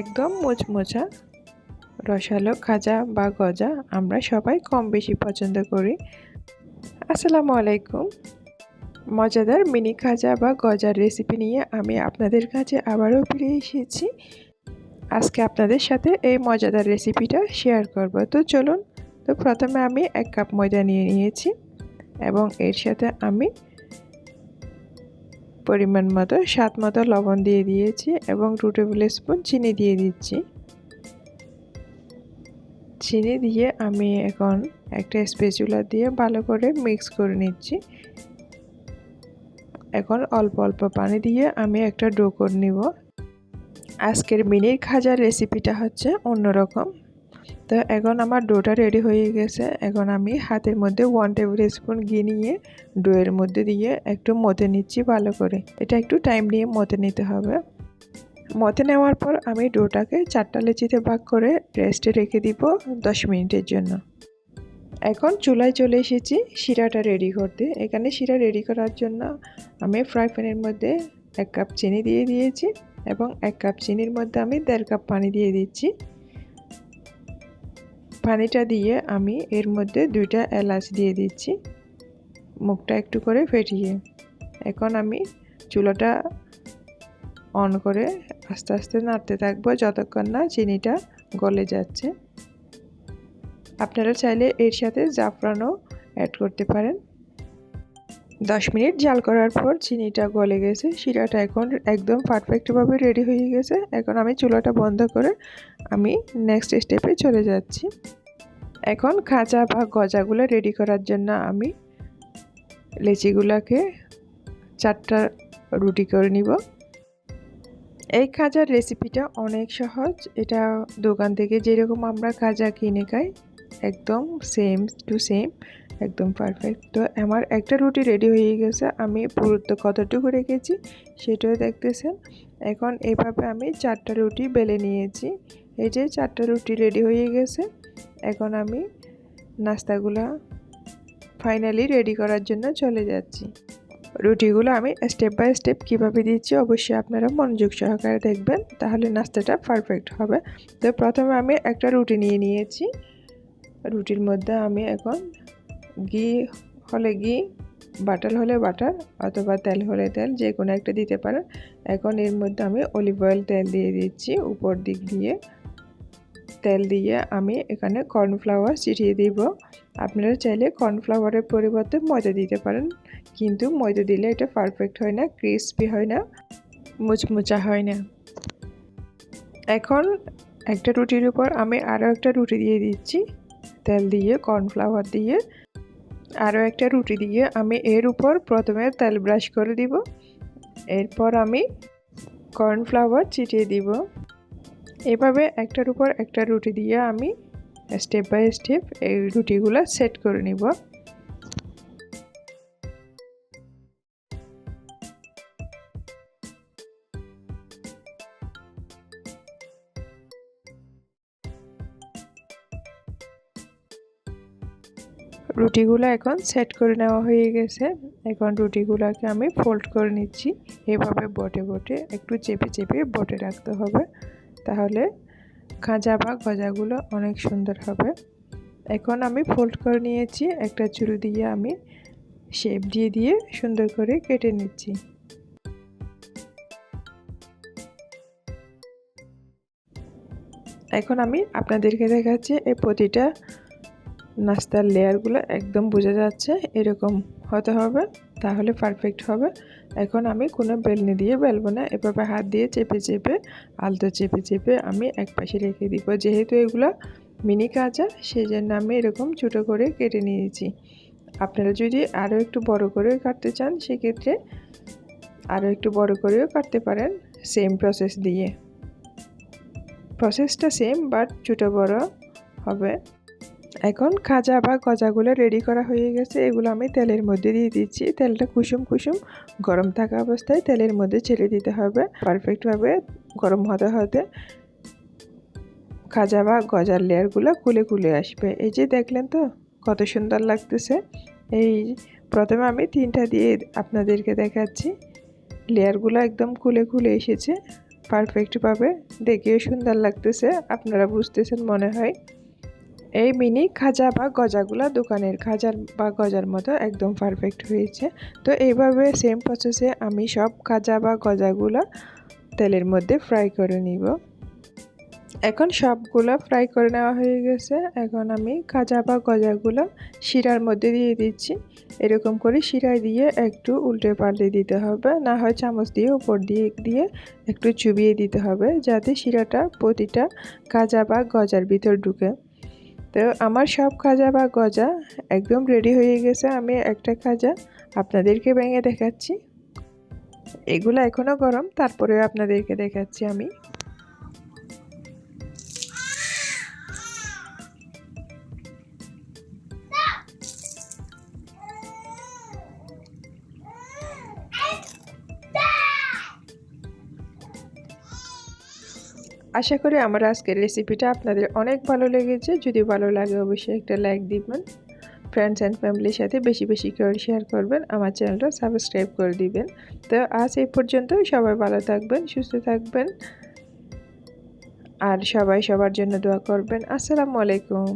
একদম মুচমুচা। রসালো খাজা বা গজা আমরা সবাই কম বেশি পছন্দ করি। আসসালামু আলাইকুম। মজাদার মিনি খাজা বা গজার রেসিপি নিয়ে আমি আপনাদের কাছে আবারও ফিরে এসেছি। আজকে আপনাদের সাথে এই মজাদার রেসিপিটা শেয়ার করব। তো চলুন, তো প্রথমে আমি এক কাপ ময়দা নিয়ে নিয়েছি এবং এর সাথে আমি পরিমাণ মতো, স্বাদ মতো লবণ দিয়ে দিয়েছি এবং টু টেবিল স্পুন চিনি দিয়ে দিচ্ছি। চিনি দিয়ে আমি এখন একটা স্পেচুলা দিয়ে ভালো করে মিক্স করে নিচ্ছি। এখন অল্প অল্প পানি দিয়ে আমি একটা ডো করে নিব। আজকের মিনির খাজার রেসিপিটা হচ্ছে অন্যরকম। তো এখন আমার ডোটা রেডি হয়ে গেছে। এখন আমি হাতের মধ্যে ওয়ান টেবিল স্পুন ঘি নিয়ে ডোয়ের মধ্যে দিয়ে একটু মতে নিচ্ছি ভালো করে। এটা একটু টাইম নিয়ে মতে নিতে হবে। মতে নেওয়ার পর আমি ডোটাকে চারটা লেচিতে ভাগ করে রেস্টে রেখে দিব দশ মিনিটের জন্য। এখন চুলায় চলে এসেছি শিরাটা রেডি করতে। এখানে শিরা রেডি করার জন্য আমি ফ্রাই প্যানের মধ্যে এক কাপ চিনি দিয়ে দিয়েছি এবং এক কাপ চিনির মধ্যে আমি দেড় কাপ পানি দিয়ে দিচ্ছি। পানিটা দিয়ে আমি এর মধ্যে দুইটা এলাচ দিয়ে দিচ্ছি। মুখটা একটু করে ফেটিয়ে। এখন আমি চুলাটা অন করে আস্তে আস্তে নাড়তে থাকব যতক্ষণ না চিনিটা গলে যাচ্ছে। আপনারা চাইলে এর সাথে জাফরানও অ্যাড করতে পারেন। দশ মিনিট জাল করার পর চিনিটা গলে গেছে, শিরাটা এখন একদম পারফেক্টভাবে রেডি হয়ে গেছে। এখন আমি চুলাটা বন্ধ করে আমি নেক্সট স্টেপে চলে যাচ্ছি। এখন খাঁচা বা গজাগুলো রেডি করার জন্য আমি লেচিগুলোকে চারটা রুটি করে নিব। এই খাজার রেসিপিটা অনেক সহজ। এটা দোকান থেকে যেরকম আমরা খাজা কিনে খাই, একদম সেম টু সেম একদম পারফেক্ট তো আমার একটা রুটি রেডি হয়ে গেছে, আমি পুরুত্ব কতটুকু রেখেছি সেটাও দেখতেছেন। এখন এইভাবে আমি চারটা রুটি বেলে নিয়েছি। এই যে চারটা রুটি রেডি হয়ে গেছে, এখন আমি নাস্তাগুলা ফাইনালি রেডি করার জন্য চলে যাচ্ছি। রুটিগুলো আমি স্টেপ বাই স্টেপ কীভাবে দিচ্ছি অবশ্যই আপনারা মনোযোগ সহকারে দেখবেন, তাহলে নাস্তাটা পারফেক্ট হবে। তো প্রথমে আমি একটা রুটি নিয়ে নিয়েছি। রুটির মধ্যে আমি এখন ঘি হলে ঘি, বাটার হলে বাটার অথবা তেল হলে তেল, যে কোনো একটা দিতে পারেন। এখন এর মধ্যে আমি অলিভ অয়েল তেল দিয়ে দিচ্ছি উপর দিক দিয়ে। তেল দিয়ে আমি এখানে কর্নফ্লাওয়ার ছিটিয়ে দিব। আপনারা চাইলে কর্নফ্লাওয়ারের পরিবর্তে ময়দা দিতে পারেন, কিন্তু ময়দা দিলে এটা পারফেক্ট হয় না ক্রিসপি হয় না, মুচমুচা হয় না। এখন একটা রুটির উপর আমি আরও একটা রুটি দিয়ে দিচ্ছি। তেল দিয়ে কর্নফ্লাওয়ার দিয়ে আরও একটা রুটি দিয়ে আমি এর উপর প্রথমে তেল ব্রাশ করে দিব। এরপর আমি কর্নফ্লাওয়ার চিটিয়ে দিব। এভাবে একটার উপর একটা রুটি দিয়ে আমি স্টেপ বাই স্টেপ এই রুটিগুলো সেট করে নিব। রুটিগুলো এখন সেট করে নেওয়া হয়ে গেছে। এখন রুটিগুলোকে আমি ফোল্ড করে নিচ্ছি। এভাবে বটে বটে একটু চেপে চেপে বটে রাখতে হবে। তাহলে খাঁজা বা গজাগুলো অনেক সুন্দর হবে। এখন আমি ফোল্ড করে নিয়েছি। একটা চুরু দিয়ে আমি শেপ দিয়ে দিয়ে সুন্দর করে কেটে নিচ্ছি। এখন আমি আপনাদেরকে দেখাচ্ছি এই প্রতিটা নাস্তার লেয়ারগুলো একদম বোঝা যাচ্ছে, এরকম হতে হবে, তাহলে পারফেক্ট হবে। এখন আমি কোনো বেলনি দিয়ে বেলবো না, এভাবে হাত দিয়ে চেপে চেপে, আলতো চেপে চেপে আমি এক পাশে রেখে দিব। যেহেতু এগুলো মিনি কাঁচা সেই জন্য আমি এরকম ছোটো করে কেটে নিয়েছি। আপনারা যদি আরও একটু বড় করে কাটতে চান, সেক্ষেত্রে আরও একটু বড় করেও কাটতে পারেন সেম প্রসেস দিয়ে। প্রসেসটা সেম বাট ছোটো বড় হবে। এখন খাজা বা গজাগুলো রেডি করা হয়ে গেছে। এগুলো আমি তেলের মধ্যে দিয়ে দিচ্ছি। তেলটা কুসুম কুসুম গরম থাকা অবস্থায় তেলের মধ্যে ছেড়ে দিতে হবে। পারফেক্টভাবে গরম হতে হতে খাজা বা গজার লেয়ারগুলো কুলে কুলে আসবে। এই যে দেখলেন তো, কত সুন্দর লাগতেছে। এই প্রথমে আমি তিনটা দিয়ে আপনাদেরকে দেখাচ্ছি। লেয়ারগুলো একদম কুলে কুলে এসেছে। পারফেক্টভাবে দেখেও সুন্দর লাগতেছে। আপনারা বুঝতেছেন মনে হয়। এই মিনি খাজা বা গজাগুলা দোকানের খাজার বা গজার মতো একদম পারফেক্ট হয়েছে। তো এইভাবে সেম প্রসেসে আমি সব খাজা বা গজাগুলো তেলের মধ্যে ফ্রাই করে নিব। এখন সবগুলো ফ্রাই করে নেওয়া হয়ে গেছে। এখন আমি খাজা বা গজাগুলো শিরার মধ্যে দিয়ে দিচ্ছি। এরকম করে শিরায় দিয়ে একটু উল্টে পাল্টে দিতে হবে। না হয় চামচ দিয়ে উপর দিয়ে দিয়ে একটু চুবিয়ে দিতে হবে যাতে শিরাটা প্রতিটা খাজা বা গজার ভিতর ঢুকে। তো আমার সব খাজা বা গজা একদম রেডি হয়ে গেছে, আমি একটা খাজা আপনাদেরকে ভেঙে দেখাচ্ছি। এগুলো এখনও গরম, তারপরেও আপনাদেরকে দেখাচ্ছি আমি। আশা করি আমার আজকের রেসিপিটা আপনাদের অনেক ভালো লেগেছে। যদি ভালো লাগে অবশ্যই একটা লাইক দিবেন। ফ্রেন্ডস অ্যান্ড ফ্যামিলির সাথে বেশি বেশি করে শেয়ার করবেন। আমার চ্যানেলটা সাবস্ক্রাইব করে দিবেন। তো আজ এই পর্যন্ত সবাই ভালো থাকবেন, সুস্থ থাকবেন। আর সবাই সবার জন্য দোয়া করবেন। আসসালামু আলাইকুম।